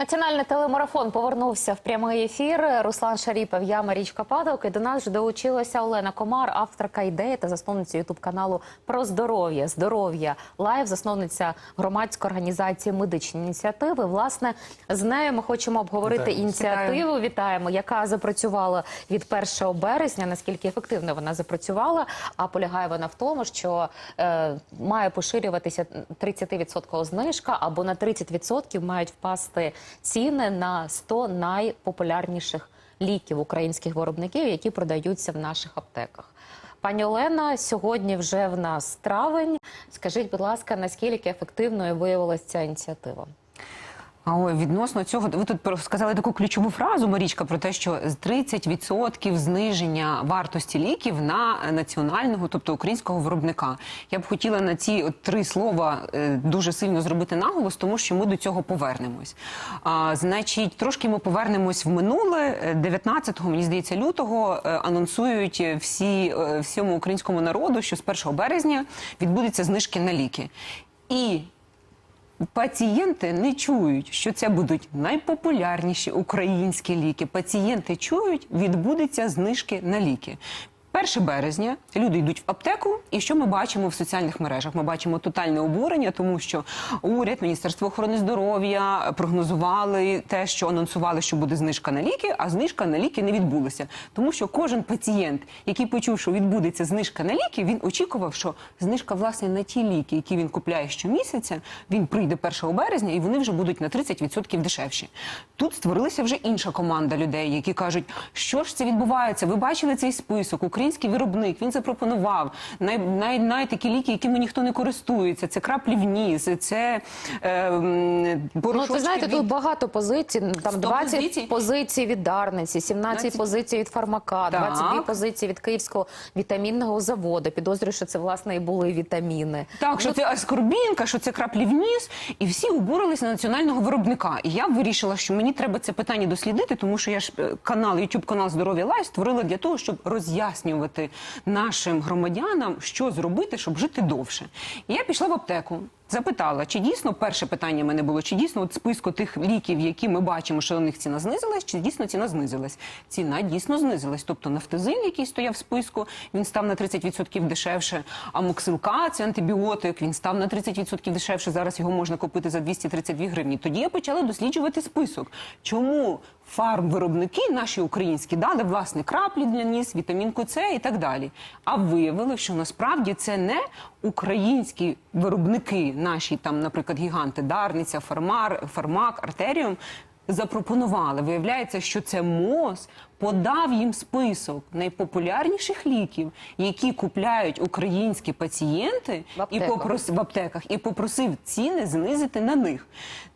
Національний телемарафон повернувся в прямий ефір. Руслан Шаріпов, я Марічка Падалка. І до нас вже долучилася Олена Комар, авторка ідеї та засновниця ютуб каналу про здоров'я. Здоров'я лайв, засновниця громадської організації медичні ініціативи. Власне, з нею ми хочемо обговорити Вітаємо. ініціативу. Вітаємо, яка запрацювала від 1 березня. Наскільки ефективно вона запрацювала? А полягає вона в тому, що е, має поширюватися 30% знижка, або на 30% мають впасти ціни на 100 найпопулярніших ліків українських виробників, які продаються в наших аптеках. Пані Олена, сьогодні вже в нас травень. Скажіть, будь ласка, наскільки ефективною виявилася ця ініціатива? Ой, відносно цього, ви тут сказали таку ключову фразу, Марічка, про те, що з 30% зниження вартості ліків на національного, тобто українського виробника. Я б хотіла на ці от три слова е, дуже сильно зробити наголос, тому що ми до цього повернемось. А, значить, трошки ми повернемось в минуле. Е, 19-го, мені здається, лютого е, анонсують всі, е, всьому українському народу, що з 1 березня відбудуться знижки на ліки. І Пацієнти не чують, що це будуть найпопулярніші українські ліки. Пацієнти чують, відбудеться знижки на ліки. 1 березня люди йдуть в аптеку, і що ми бачимо в соціальних мережах? Ми бачимо тотальне обурення, тому що уряд, Міністерство охорони здоров'я прогнозували те, що анонсували, що буде знижка на ліки, а знижка на ліки не відбулася. Тому що кожен пацієнт, який почув, що відбудеться знижка на ліки, він очікував, що знижка власне на ті ліки, які він купляє щомісяця, він прийде 1 березня, і вони вже будуть на 30% дешевші. Тут створилася вже інша команда людей, які кажуть, що ж це відбувається. Ви бачили цей список? Український виробник він запропонував най, най, най такі ліки, якими ніхто не користується. Це краплі в ніс, це е, Ну, знаєте, від... тут багато позицій. Там 100 20 позицій? позицій від Дарниці, 17 20. позицій від Фармака, Так. 22 позиції від Київського вітамінного заводу. Підозрюю, що це власне і були вітаміни. Так, що це аскорбінка, що це краплі в ніс, і всі обурились на національного виробника. І я вирішила, що мені треба це питання дослідити, тому що я ж е, канал, YouTube канал Здоров'я Лайф створила для того, щоб роз'яснювати нашим громадянам, що зробити, щоб жити довше. І я пішла в аптеку. Запитала, чи дійсно перше питання в мене було, чи дійсно от списку тих ліків, які ми бачимо, що у них ціна знизилась, чи дійсно ціна знизилась? Ціна дійсно знизилась. Тобто нафтазин, який стояв в списку, він став на 30% дешевше. Амоксилка, це антибіотик, він став на 30% дешевше. Зараз його можна купити за 232 гривні. Тоді я почала досліджувати список. Чому фармвиробники наші українські дали власне краплі для ніс, вітамінку С і так далі. А виявили, що насправді це не українські виробники, наші там, наприклад, гіганти Дарниця, Фармар, Фармак, Артеріум. Запропонували. Виявляється, що це МОЗ подав їм список найпопулярніших ліків, які купляють українські пацієнти В і аптеках. попрос... в аптеках і попросив ціни знизити на них.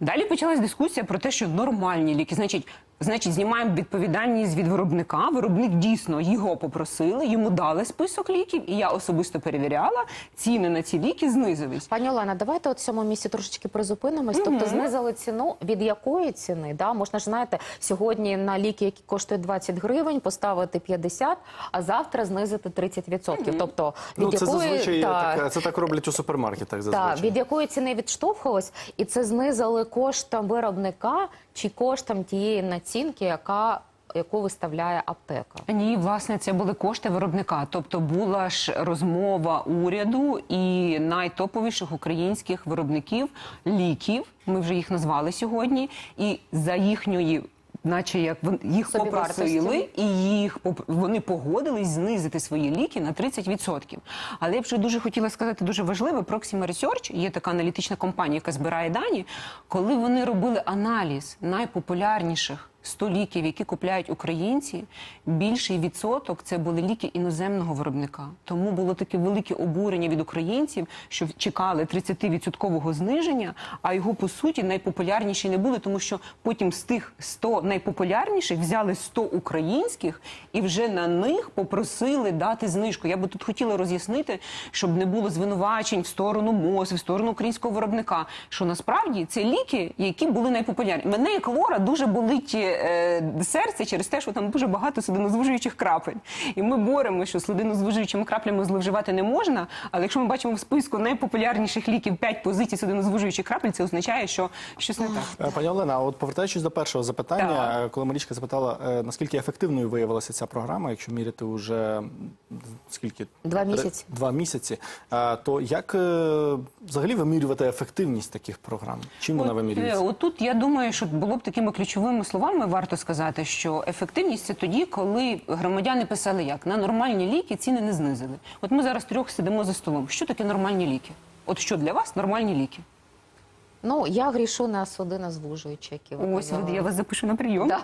Далі почалась дискусія про те, що нормальні ліки, значить, значить, знімаємо відповідальність від виробника. Виробник дійсно його попросили, йому дали список ліків, і я особисто перевіряла. Ціни на ці ліки знизились. Пані Олена, давайте от в цьому місці трошечки призупинимось. Тобто знизили ціну. Від якої ціни? Да? Можна ж знаєте, сьогодні на ліки, які коштують 20 гривень, поставити 50, а завтра знизити 30%. Тобто від Ну, це якої зазвичай та, так, це так роблять у супермаркетах. та, Зазвичай. від якої ціни відштовхувалось, і це знизили коштом виробника чи коштом тієї націнки, яка яку виставляє аптека. Ні, власне, це були кошти виробника. Тобто була ж розмова уряду і найтоповіших українських виробників ліків. Ми вже їх назвали сьогодні, і за їхньої. Наче як їх попросили, і їх вони погодились знизити свої ліки на 30%. Але я б ще дуже хотіла сказати дуже важливе. Proxima Research, є така аналітична компанія, яка збирає дані. Коли вони робили аналіз найпопулярніших 100 ліків, які купляють українці, більший відсоток це були ліки іноземного виробника. Тому було таке велике обурення від українців, що чекали 30% зниження, а його по суті найпопулярніші не були, тому що потім з тих 100 найпопулярніших взяли 100 українських і вже на них попросили дати знижку. Я би тут хотіла роз'яснити, щоб не було звинувачень в сторону МОЗ, в сторону українського виробника. Що насправді це ліки, які були найпопулярніші. Мене як лора дуже болить е, серце через те, що там дуже багато судинозвужуючих крапель. І ми боремося, що судинозвужуючими краплями зловживати не можна. Але якщо ми бачимо в списку найпопулярніших ліків 5 позицій судинозвужуючих крапель, це означає, що щось не так. Е, Пані Олена, от повертаючись до першого запитання, Так. е, коли Марічка запитала, наскільки ефективною виявилася ця програма, якщо міряти уже скільки Два Три- місяці. Два місяці. То як взагалі вимірювати ефективність таких програм? Чим вона вимірюється? Отут я думаю, що було б такими ключовими словами варто сказати, що ефективність це тоді, коли громадяни писали як на нормальні ліки ціни не знизили. От ми зараз трьох сидимо за столом. Що таке нормальні ліки? От що для вас нормальні ліки? Ну, я грішу на судинозвужуючі, які ви Ось казали. я вас запишу на прийом. Да.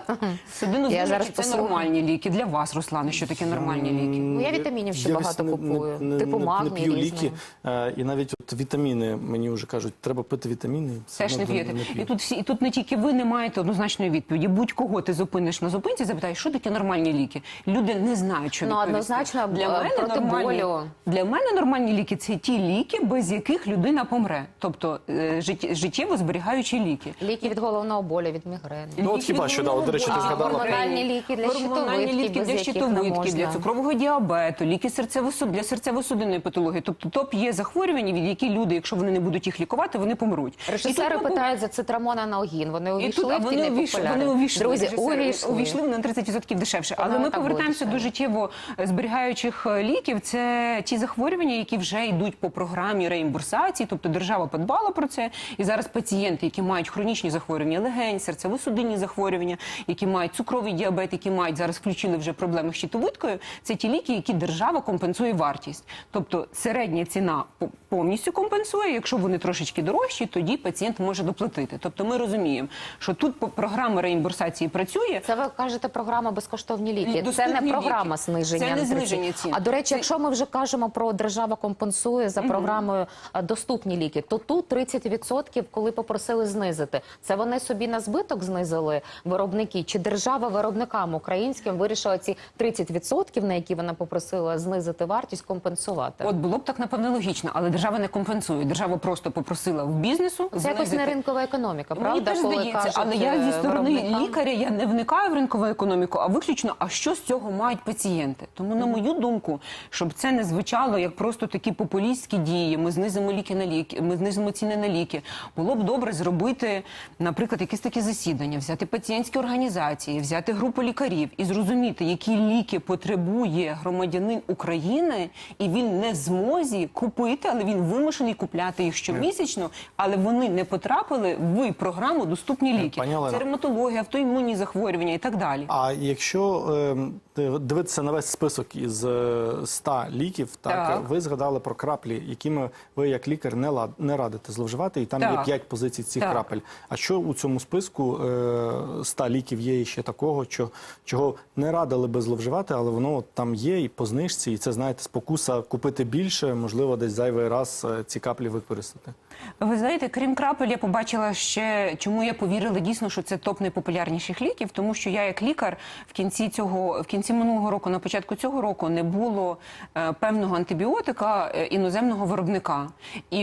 Судинозвужуючі Я зараз це послухаю. нормальні ліки. Для вас, Руслане, що таке нормальні ліки? Ну, я вітамінів ще Я багато не- купую. не- Типу не- магній не п'ю різний. ліки, е, і навіть от вітаміни мені вже кажуть, треба пити вітаміни. все Теж не одно п'єте. п'ю. І тут всі і тут не тільки ви не маєте однозначної відповіді. Будь-кого ти зупиниш на зупинці, запитаєш, що таке нормальні ліки. Люди не знають, що Ну, відповісти. однозначно, для е, мене проти нормальні, болю. для мене нормальні ліки це ті ліки, без яких людина помре. Тобто е, життє- життєво зберігаючі ліки. Ліки від головного болю, від мігрени. Ну, от хіба що, да, от, до речі, ти згадала. Гормональні ліки для щитовидки, ліки без для яких не щитовидки, для можна. цукрового діабету, ліки серцево для серцево-судинної патології. Тобто топ є захворювання, від які люди, якщо вони не будуть їх лікувати, вони помруть. Режисери ми питають за цитрамон аналогін. Вони і увійшли а в ті вони увійшли, вони увійшли. Друзі, режисери, увійшли. увійшли вони на 30% дешевше. Вона Але ми так буде повертаємося до дешевше. життєво зберігаючих е, ліків. Це ті захворювання, які вже йдуть по програмі реімбурсації, тобто держава подбала про це. І зараз пацієнти, які мають хронічні захворювання, легень, серцево-судинні захворювання, які мають цукровий діабет, які мають зараз включили вже проблеми з щитовидкою. Це ті ліки, які держава компенсує вартість. Тобто середня ціна по- повністю компенсує. Якщо вони трошечки дорожчі, тоді пацієнт може доплатити. Тобто ми розуміємо, що тут програма реімбурсації працює. Це ви кажете програма безкоштовні ліки. Це не програма ліки. зниження. Це не зниження цін. А до речі, якщо ми вже кажемо про держава компенсує за програмою а, доступні ліки, то тут 30%, коли попросили знизити, це вони собі на збиток знизили виробники, чи держава виробникам українським вирішила ці 30%, на які вона попросила знизити вартість, компенсувати. От було б так напевно логічно, але держава не компенсує. Держава просто попросила в бізнесу. Це якось не ринкова економіка, Мені правда? теж Коли здається, кажуть, але я зі е, сторони виробникам. лікаря я не вникаю в ринкову економіку, а виключно, а що з цього мають пацієнти. Тому, на мою думку, щоб це не звучало як просто такі популістські дії. Ми знизимо ліки на ліки, ми знизимо ціни на ліки. Було б добре зробити, наприклад, якісь такі засідання, взяти пацієнтські організації, взяти групу лікарів і зрозуміти, які ліки потребує громадянин України, і він не в змозі купити, але він вимушений купляти їх щомісячно, але вони не потрапили в програму доступні ліки. Пані Олено. Це ревматологія, автоімунні захворювання і так далі. А якщо е, дивитися на весь список із е, 100 ліків, так, Так. ви згадали про краплі, якими ви як лікар не, лад, не радите зловживати, і там є Так. 5 позицій цих Так. крапель. А що у цьому списку е, 100 ліків є ще такого, що, чого не радили би зловживати, але воно от там є і по знижці, і це, знаєте, спокуса купити більше, можливо, десь зайвий раз е, ці каплі використати. Ви знаєте, крім крапель, я побачила ще, чому я повірила дійсно, що це топ найпопулярніших ліків, тому що я як лікар в кінці цього, в кінці минулого року, на початку цього року, не було е, певного антибіотика е, іноземного виробника. І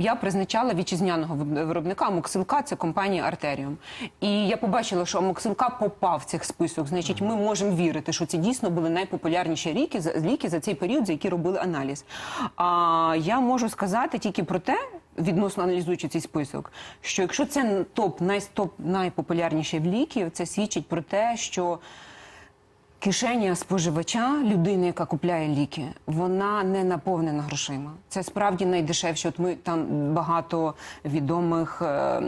я призначала вітчизняного виробника Амоксилка, це компанія Артеріум. І я побачила, що Амоксилка попав в цих список. Значить, ми можемо вірити, що це дійсно були найпопулярніші ліки ліки за цей період, за які робили аналіз. А я можу сказати тільки про те, відносно аналізуючи цей список, що якщо це топ найстоп найпопулярніші ліків, це свідчить про те, що кишеня споживача, людини, яка купляє ліки, вона не наповнена грошима. Це справді найдешевше. От ми там багато відомих е,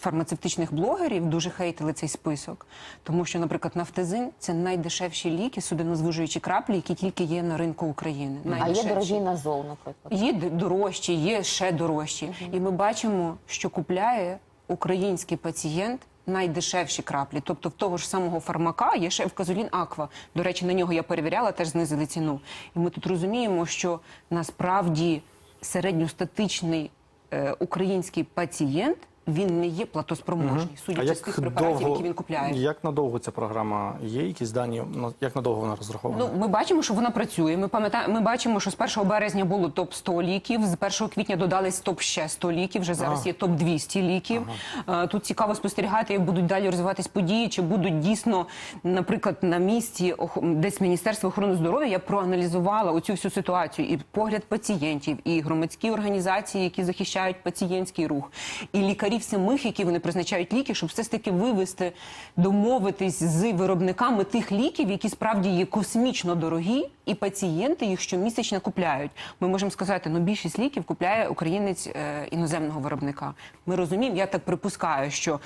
фармацевтичних блогерів дуже хейтили цей список, тому що, наприклад, нафтазин це найдешевші ліки, судинозвужуючі краплі, які тільки є на ринку України. А є Найдешевші. дорогий назол, наприклад. Є дорожчі, є ще дорожчі. І ми бачимо, що купляє український пацієнт найдешевші краплі. Тобто в того ж самого фармака є ще вказолін Аква. До речі, на нього я перевіряла, теж знизили ціну. І ми тут розуміємо, що насправді середньостатичний е, український пацієнт він не є платоспроможний, А судячи з тих препаратів, довго, які він купляє. як надовго ця програма є? Якісь дані? Ну, Як надовго вона розрахована? Ну, ми бачимо, що вона працює. Ми пам'ятаємо, ми бачимо, що з 1 березня було топ 100 ліків. З 1 квітня додались топ ще 100 ліків. Вже зараз Ага. є топ 200 ліків. Е, Тут цікаво спостерігати, як будуть далі розвиватись події, чи будуть дійсно, наприклад, на місці ох- десь Міністерство охорони здоров'я. Я проаналізувала оцю всю ситуацію і погляд пацієнтів, і громадські організації, які захищають пацієнтський рух, і лікарів самих, які вони призначають ліки, щоб все ж таки вивести, домовитись з виробниками тих ліків, які справді є космічно дорогі, і пацієнти їх щомісячно купляють. Ми можемо сказати, ну більшість ліків купляє українець е, іноземного виробника. Ми розуміємо, я так припускаю, що.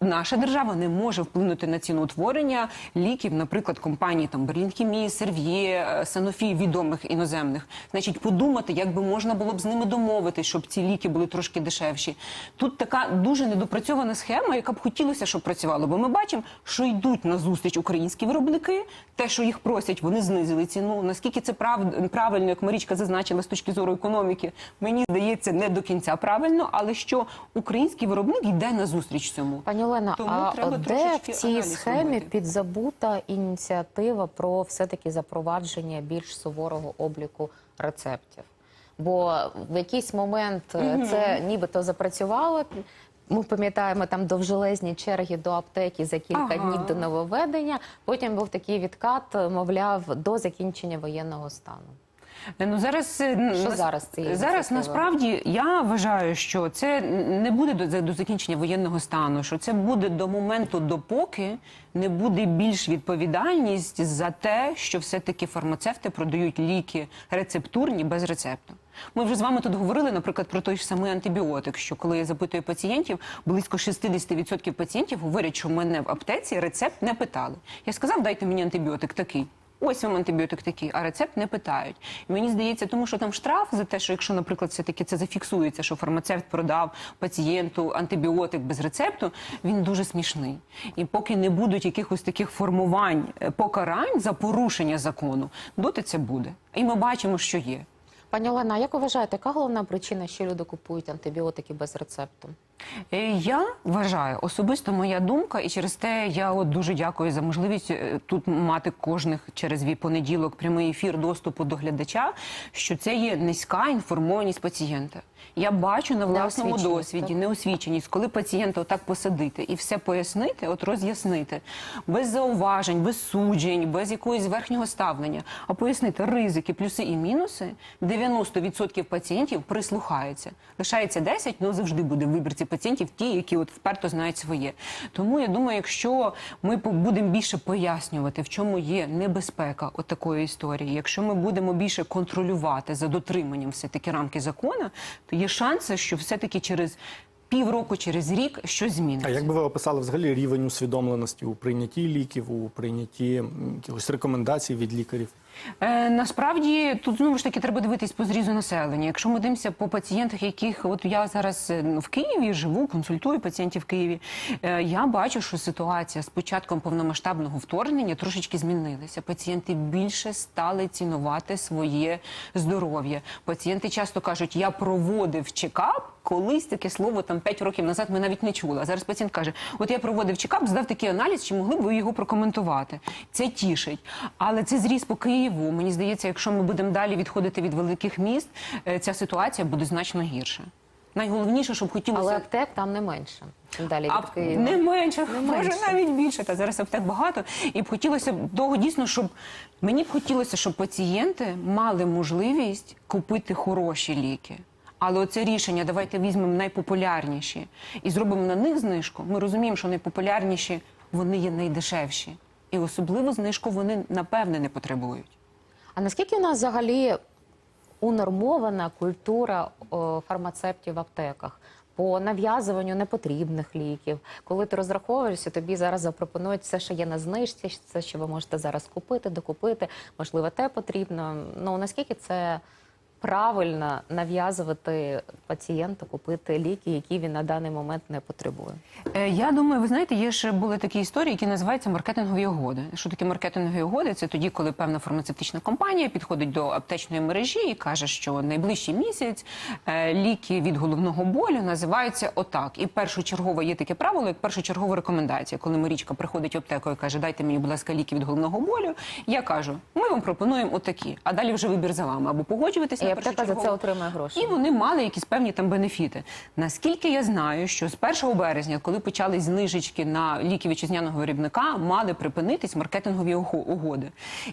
Наша держава не може вплинути на ціноутворення ліків, наприклад, компаній там Берлінхімії, Серв'є, Санофі, відомих іноземних. Значить, подумати, як би можна було б з ними домовитись, щоб ці ліки були трошки дешевші. Тут така дуже недопрацьована схема, яка б хотілося, щоб працювала. Бо ми бачимо, що йдуть на зустріч українські виробники. Те, що їх просять, вони знизили ціну. Наскільки це прав... правильно, як Марічка зазначила з точки зору економіки, мені здається, не до кінця правильно, але що український виробник йде на зустріч цьому. Пані Олена, Тому а де в цій схемі робити. підзабута ініціатива про все-таки запровадження більш суворого обліку рецептів? Бо в якийсь момент е, це нібито запрацювало. Ми пам'ятаємо там довжелезні черги до аптеки за кілька Ага. днів до нововведення. Потім був такий відкат, мовляв, до закінчення воєнного стану. Ну зараз е, Що зараз з цією зараз насправді я вважаю, що це не буде до, до закінчення воєнного стану, що це буде до моменту, допоки не буде більш відповідальність за те, що все-таки фармацевти продають ліки рецептурні без рецепту. Ми вже з вами тут говорили, наприклад, про той ж самий антибіотик, що коли я запитую пацієнтів, близько 60% пацієнтів говорять, що в мене в аптеці рецепт не питали. Я сказав, дайте мені антибіотик такий. Ось вам антибіотик такий, а рецепт не питають. І мені здається, тому що там штраф за те, що якщо, наприклад, все таки це зафіксується, що фармацевт продав пацієнту антибіотик без рецепту, він дуже смішний. І поки не будуть якихось таких формувань е, покарань за порушення закону, доти це буде. І ми бачимо, що є. Пані Олена, як ви вважаєте, яка головна причина, що люди купують антибіотики без рецепту? Е, Я вважаю, особисто моя думка, і через те я от дуже дякую за можливість е, тут мати кожних через вій понеділок прямий ефір доступу до глядача, що це є низька інформованість пацієнта. Я бачу на власному досвіді неосвіченість, коли пацієнта отак посадити і все пояснити, от роз'яснити, без зауважень, без суджень, без якогось верхнього ставлення, а пояснити ризики, плюси і мінуси, 90% пацієнтів прислухаються. Лишається 10, ну завжди буде вибірці пацієнтів ті, які от вперто знають своє. Тому я думаю, якщо ми будемо більше пояснювати, в чому є небезпека от такої історії, якщо ми будемо більше контролювати за дотриманням все таки рамки закону, то є шанси, що все таки через півроку, через рік щось зміниться. А як би ви описали взагалі рівень усвідомленості у прийнятті ліків, у прийнятті якихось рекомендацій від лікарів? Е, насправді тут знову ж таки треба дивитись по зрізу населення. Якщо ми дивимося по пацієнтах, яких от я зараз е, ну, в Києві живу, консультую пацієнтів в Києві. е, я бачу, що ситуація з початком повномасштабного вторгнення трошечки змінилася. Пацієнти більше стали цінувати своє здоров'я. Пацієнти часто кажуть, я проводив чекап. Колись таке слово там 5 років назад ми навіть не чули. А зараз пацієнт каже: от я проводив чекап, здав такий аналіз, чи могли б ви його прокоментувати? Це тішить. Але це зріс по Києву. Мені здається, якщо ми будемо далі відходити від великих міст, е, ця ситуація буде значно гірша. Найголовніше, щоб хотілося Але аптек там не менше. Далі а від Києва. не менше, може менше. навіть більше. Та зараз аптек багато. І б хотілося б того дійсно, щоб мені б хотілося, щоб пацієнти мали можливість купити хороші ліки. Але оце рішення, давайте візьмемо найпопулярніші і зробимо на них знижку. Ми розуміємо, що найпопулярніші вони є найдешевші. І особливу знижку вони напевне не потребують. А наскільки у нас взагалі унормована культура фармацевтів в аптеках? По нав'язуванню непотрібних ліків, коли ти розраховуєшся, тобі зараз запропонують все, що є на знижці, все, що ви можете зараз купити, докупити, можливо, те потрібно. Ну наскільки це правильно нав'язувати пацієнту купити ліки, які він на даний момент не потребує? Е, Я думаю, ви знаєте, є ще були такі історії, які називаються маркетингові угоди. Що таке маркетингові угоди? Це тоді, коли певна фармацевтична компанія підходить до аптечної мережі і каже, що найближчий місяць е, ліки від головного болю називаються отак. І першочергово є таке правило, як першочергова рекомендація. Коли Марічка приходить в аптеку і каже, дайте мені, будь ласка, ліки від головного болю. Я кажу, ми вам пропонуємо отакі, а далі вже вибір за вами або погоджуватися аптека за це отримує гроші. і вони мали якісь певні там бенефіти. Наскільки я знаю, що з 1 березня, коли почались знижечки на ліки вітчизняного виробника, мали припинитись маркетингові угоди.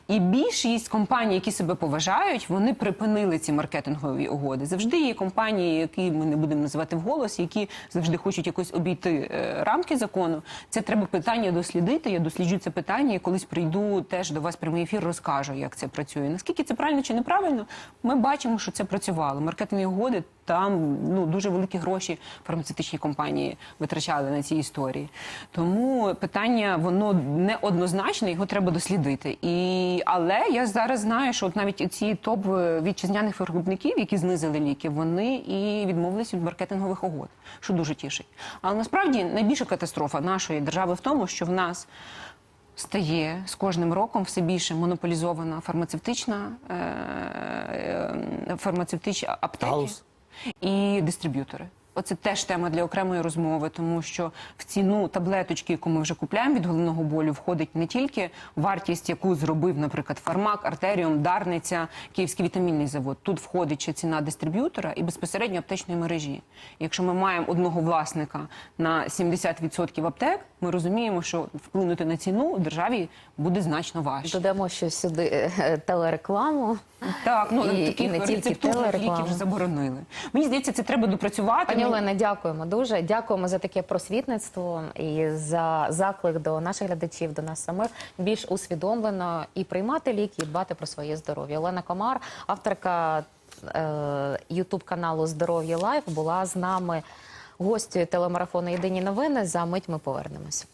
І більшість компаній, які себе поважають, вони припинили ці маркетингові угоди. Завжди є компанії, які ми не будемо називати вголос, які завжди хочуть якось обійти е, рамки закону. Це треба питання дослідити. Я досліджу це питання і колись прийду теж до вас прямий ефір, розкажу, як це працює. Наскільки це правильно чи неправильно, ми бачимо, що це працювало. Маркетингові угоди там ну дуже великі гроші фармацевтичні компанії витрачали на ці історії. Тому питання воно неоднозначне, його треба дослідити. І але я зараз знаю, що от навіть ці топ вітчизняних виробників, які знизили ліки, вони і відмовились від маркетингових угод, що дуже тішить. Але насправді найбільша катастрофа нашої держави в тому, що в нас стає з кожним роком все більше монополізована фармацевтична е, аптека фармацевтичні аптеки Галузь. і дистриб'ютори. Оце теж тема для окремої розмови, тому що в ціну таблеточки, яку ми вже купляємо від головного болю, входить не тільки вартість, яку зробив, наприклад, Фармак, Артеріум, Дарниця, Київський вітамінний завод. Тут входить ще ціна дистриб'ютора і безпосередньо аптечної мережі. Якщо ми маємо одного власника на 70% аптек, ми розуміємо, що вплинути на ціну державі буде значно важче. Додамо ще сюди е, телерекламу. Так, ну І- таких і не тільки рецептурних ліків заборонили. Мені здається, це треба допрацювати. Пані Олена, дякуємо дуже. Дякуємо за таке просвітництво і за заклик до наших глядачів, до нас самих більш усвідомлено і приймати ліки, і дбати про своє здоров'я. Олена Комар, авторка Ютуб каналу Здоров'я Лайф, була з нами гостю телемарафону Єдині новини. За мить ми повернемось.